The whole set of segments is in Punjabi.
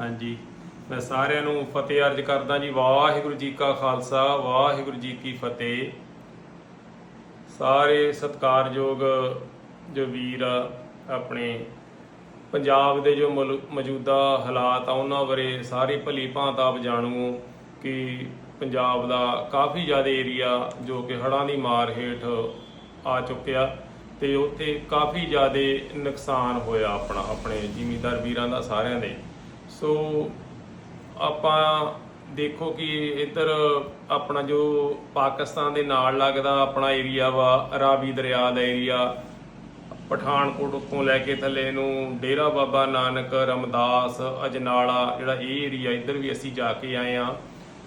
ਹਾਂਜੀ। ਮੈਂ ਸਾਰਿਆਂ ਨੂੰ ਫਤਿਹ ਅਰਜ ਕਰਦਾ ਜੀ। ਵਾਹਿਗੁਰੂ ਜੀ ਕਾ ਖਾਲਸਾ ਵਾਹਿਗੁਰੂ ਜੀ ਕੀ ਫਤਿਹ। ਸਾਰੇ ਸਤਿਕਾਰਯੋਗ ਜੋ ਵੀਰ ਆ, ਆਪਣੇ ਪੰਜਾਬ ਦੇ ਜੋ ਮੌਲ- ਮੌਜੂਦਾ ਹਾਲਾਤ ਆ ਉਹਨਾਂ ਬਾਰੇ ਸਾਰੇ ਭਲੀ ਭਾਂਤ ਆਪ ਜਾਣੂ ਕਿ ਪੰਜਾਬ ਦਾ ਕਾਫੀ ਜ਼ਿਆਦਾ ਏਰੀਆ ਜੋ ਕਿ ਹੜ੍ਹਾਂ ਦੀ ਮਾਰ ਹੇਠ ਆ ਚੁੱਕਿਆ ਤੇ ਉੱਥੇ ਕਾਫੀ ਜ਼ਿਆਦਾ ਨੁਕਸਾਨ ਹੋਇਆ ਆਪਣਾ ਆਪਣੇ ਜ਼ਿਮੀਦਾਰ ਵੀਰਾਂ ਦਾ ਸਾਰਿਆਂ ਦੇ। ਸੋ ਆਪਾਂ ਦੇਖੋ ਕਿ ਇੱਧਰ ਆਪਣਾ ਜੋ ਪਾਕਿਸਤਾਨ ਦੇ ਨਾਲ ਲੱਗਦਾ ਆਪਣਾ ਏਰੀਆ ਵਾ, ਰਾਵੀ ਦਰਿਆ ਦਾ ਏਰੀਆ, ਪਠਾਨਕੋਟ ਉੱਤੋਂ ਲੈ ਕੇ ਥੱਲੇ ਨੂੰ ਡੇਰਾ ਬਾਬਾ ਨਾਨਕ, ਰਮਦਾਸ, ਅਜਨਾਲਾ, ਜਿਹੜਾ ਇਹ ਏਰੀਆ ਇੱਧਰ ਵੀ ਅਸੀਂ ਜਾ ਕੇ ਆਏ ਆ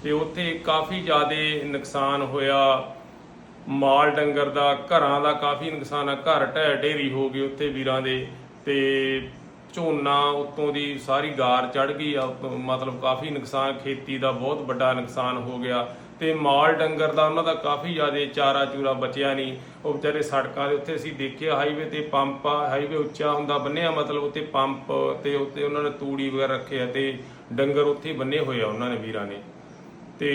ਤੇ ਉੱਥੇ ਕਾਫੀ ਜ਼ਿਆਦਾ ਨੁਕਸਾਨ ਹੋਇਆ। ਮਾਲ ਡੰਗਰ ਦਾ, ਘਰਾਂ ਦਾ ਕਾਫੀ ਨੁਕਸਾਨ ਆ। ਘਰ ਢਹਿ ਢੇਰੀ ਹੋ ਗਏ ਉੱਥੇ ਵੀਰਾਂ ਦੇ। ਤੇ ਝੋਨਾ ਉੱਤੋਂ ਦੀ ਸਾਰੀ ਗਾਰ ਚੜ ਗਈ ਆ, ਉੱਤੋਂ ਮਤਲਬ ਕਾਫੀ ਨੁਕਸਾਨ, ਖੇਤੀ ਦਾ ਬਹੁਤ ਵੱਡਾ ਨੁਕਸਾਨ ਹੋ ਗਿਆ ਤੇ ਮਾਲ ਡੰਗਰ ਦਾ ਉਹਨਾਂ ਦਾ ਕਾਫੀ ਜ਼ਿਆਦਾ ਚਾਰਾ ਚੂਰਾ ਬਚਿਆ ਨਹੀਂ। ਉਹ ਵਿਚਾਰੇ ਸੜਕਾਂ ਦੇ ਉੱਤੇ ਅਸੀਂ ਦੇਖਿਆ ਹਾਈਵੇ ਤੇ ਪੰਪ ਆ ਹਾਈਵੇ ਉੱਚਾ ਹੁੰਦਾ ਬੰਨਿਆ ਮਤਲਬ ਉੱਤੇ ਪੰਪ ਤੇ ਉੱਤੇ ਉਹਨਾਂ ਨੇ ਤੂੜੀ ਵਗੈਰਾ ਰੱਖੇ ਆ ਤੇ ਡੰਗਰ ਉੱਥੇ ਹੀ ਬੰਨੇ ਹੋਏ ਆ ਉਹਨਾਂ ਨੇ ਵੀਰਾਂ ਨੇ। ਤੇ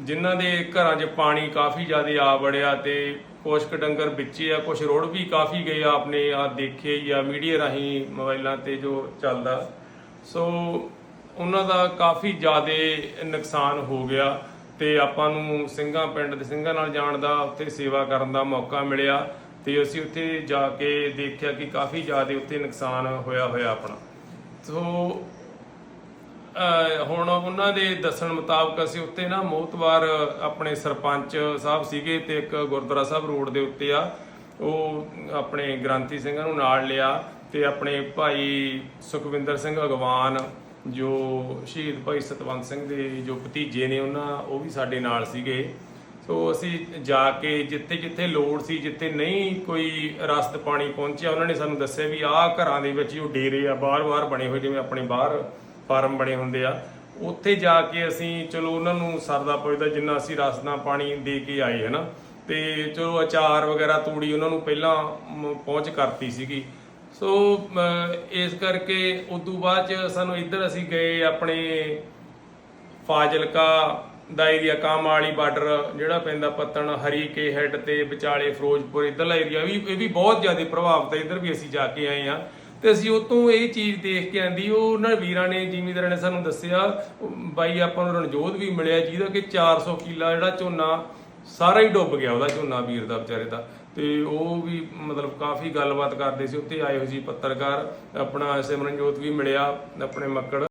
ਜਿਨ੍ਹਾਂ ਦੇ ਘਰਾਂ 'ਚ ਪਾਣੀ ਕਾਫੀ ਜ਼ਿਆਦਾ ਆ ਵੜਿਆ ਤੇ ਕੁਛ ਕੁ ਡੰਗਰ ਵਿੱਚੇ ਆ, ਕੁਛ ਰੋੜ ਵੀ ਕਾਫੀ ਗਏ ਆ ਆਪਣੇ, ਆ ਦੇਖੇ ਜਾਂ ਮੀਡੀਆ ਰਾਹੀਂ ਮੋਬਾਈਲਾਂ ਤੇ ਜੋ ਚੱਲਦਾ। ਸੋ ਉਹਨਾਂ ਦਾ ਕਾਫੀ ਜ਼ਿਆਦਾ ਨੁਕਸਾਨ ਹੋ ਗਿਆ ਤੇ ਆਪਾਂ ਨੂੰ ਸਿੰਘਾਂ ਪਿੰਡ ਦੇ ਸਿੰਘਾਂ ਨਾਲ ਜਾਣ ਦਾ, ਉੱਥੇ ਸੇਵਾ ਕਰਨ ਦਾ ਮੌਕਾ ਮਿਲਿਆ ਤੇ ਅਸੀਂ ਉੱਥੇ ਜਾ ਕੇ ਦੇਖਿਆ ਕਿ ਕਾਫੀ ਜ਼ਿਆਦਾ ਉੱਥੇ ਨੁਕਸਾਨ ਹੋਇਆ ਹੋਇਆ ਆਪਣਾ। ਸੋ ਹੁਣ ਉਹਨਾਂ ਦੇ ਦੱਸਣ ਮੁਤਾਬਕ ਅਸੀਂ ਉੱਤੇ ਨਾ ਮੋਤਵਾਰ ਆਪਣੇ ਸਰਪੰਚ ਸਾਹਿਬ ਸੀਗੇ ਤੇ ਇੱਕ ਗੁਰਦੁਆਰਾ ਸਾਹਿਬ ਰੋਡ ਦੇ ਉੱਤੇ ਆ। ਉਹ ਆਪਣੇ ਗ੍ਰਾਂਤੀ ਸਿੰਘਾਂ ਨੂੰ ਨਾਲ ਲਿਆ ਤੇ ਆਪਣੇ ਭਾਈ ਸੁਖਵਿੰਦਰ ਸਿੰਘ ਅਗਵਾਨ, ਜੋ ਸ਼ਹੀਦ ਭਾਈ ਸਤਵੰਤ ਸਿੰਘ ਦੇ ਜੋ ਭਤੀਜੇ ਨੇ ਉਹਨਾਂ, ਉਹ ਵੀ ਸਾਡੇ ਨਾਲ ਸੀਗੇ। ਸੋ ਅਸੀਂ ਜਾ ਕੇ ਜਿੱਥੇ ਜਿੱਥੇ ਲੋੜ ਸੀ, ਜਿੱਥੇ ਨਹੀਂ ਕੋਈ ਰਸਤ ਪਾਣੀ ਪਹੁੰਚਿਆ, ਉਹਨਾਂ ਨੇ ਸਾਨੂੰ ਦੱਸਿਆ ਵੀ ਆਹ ਘਰਾਂ ਦੇ ਵਿੱਚ ਜੋ ਡੇਰੇ ਆ ਬਾਹਰ-ਬਾਹਰ ਬਣੇ ਹੋਏ, ਜਿਵੇਂ ਆਪਣੇ ਬਾਹਰ ਫਾਰਮ ਬਣੇ ਹੁੰਦੇ ਆ। ਉੱਥੇ ਜਾ ਕੇ ਅਸੀਂ ਚਲੋ ਉਹਨਾਂ ਨੂੰ ਸਰਦਾ ਪੁੱਜਦਾ ਜਿੰਨਾ ਅਸੀਂ ਰਸਨਾ ਪਾਣੀ ਦੇ ਕੇ ਆਏ ਹਨਾ। ਤੇ ਚਲੋ ਅਚਾਰ ਵਗੈਰਾ ਤੂੜੀ ਉਹਨਾਂ ਨੂੰ ਪਹਿਲਾਂ ਮ, ਪਹੁੰਚ ਕਰਤੀ ਸੀਗੀ। ਸੋ ਇਸ ਕਰਕੇ ਉਦੋਂ ਬਾਅਦ ਚ ਸਾਨੂੰ ਇੱਧਰ ਅਸੀਂ ਗਏ ਆਪਣੇ ਫਾਜ਼ਿਲਕਾ ਦਾ ਏਰੀਆ ਕਾਮਾਲੀ ਬਾਰਡਰ ਜਿਹੜਾ ਪੈਂਦਾ ਪੱਤਣ ਹਰੀਕੇ ਹੈੱਡ ਤੇ ਵਿਚਾਲੇ ਫਿਰੋਜ਼ਪੁਰ ਇਧਰਲਾ ਏਰੀਆ ਵੀ ਇਹ ਵੀ ਬਹੁਤ ਜ਼ਿਆਦਾ ਪ੍ਰਭਾਵਿਤ ਹੈ ਇਧਰ ਵੀ ਅਸੀਂ ਜਾ ਕੇ ਆਏ ਆ। ਤੇ ਅਸੀਂ ਉਤੋਂ ਇਹ ਚੀਜ਼ ਦੇਖ ਕੇ ਆਂਦੀ, ਉਹ ਉਹਨਾਂ ਵੀਰਾਂ ਨੇ, ਜ਼ਿਮੀਂਦਾਰਾਂ ਨੇ ਸਾਨੂੰ ਦੱਸਿਆ ਬਾਈ ਆਪਾਂ ਨੂੰ ਰਣਜੋਤ ਵੀ ਮਿਲਿਆ, ਜਿਹਦਾ ਕਿ 400 ਕਿੱਲਾ ਜਿਹੜਾ ਝੋਨਾ ਸਾਰਾ ਹੀ ਡੁੱਬ ਗਿਆ ਉਹਦਾ ਝੋਨਾ ਵੀਰ ਦਾ ਵਿਚਾਰੇ ਦਾ। ਤੇ ਉਹ ਵੀ ਮਤਲਬ ਕਾਫੀ ਗੱਲਬਾਤ ਕਰਦੇ ਸੀ, ਉੱਥੇ ਆਏ ਹੋਏ ਸੀ ਪੱਤਰਕਾਰ, ਆਪਣਾ ਸਿਮਰਨਜੋਤ ਵੀ ਮਿਲਿਆ, ਆਪਣੇ ਮੱਕੜ।